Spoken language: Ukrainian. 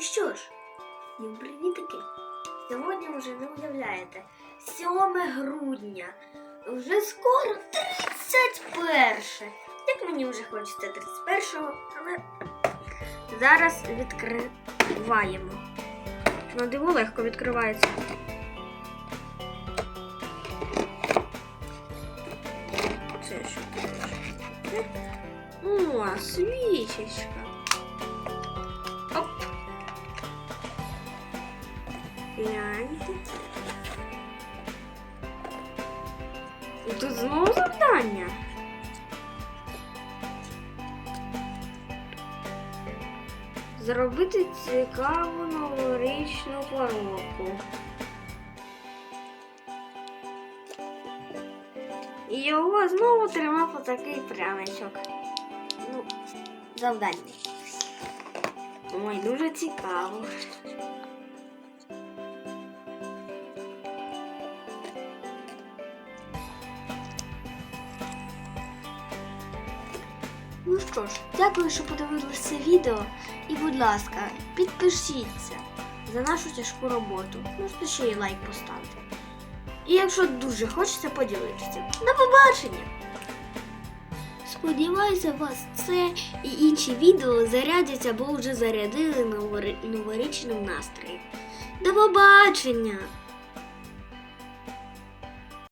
що ж, всім привітики! Сьогодні вже не уявляєте, 7 грудня. Вже скоро 31. Як мені вже хочеться 31-го, але зараз відкриваємо. На диво легко відкривається. Це що? О, свічечка. Гляньте. Тут знову завдання. Зробити цікаву новорічну коробку. І його знову тримав отакий пряничок. Ну, завдання. Ой, дуже цікаво. Ну що ж, дякую, що подивилися це відео. І, будь ласка, підпишіться за нашу тяжку роботу. Можете ще й лайк поставити. І якщо дуже хочеться поділитися. До побачення! Сподіваюся, вас це і інші відео зарядять або вже зарядили новорічним настроєм. До побачення!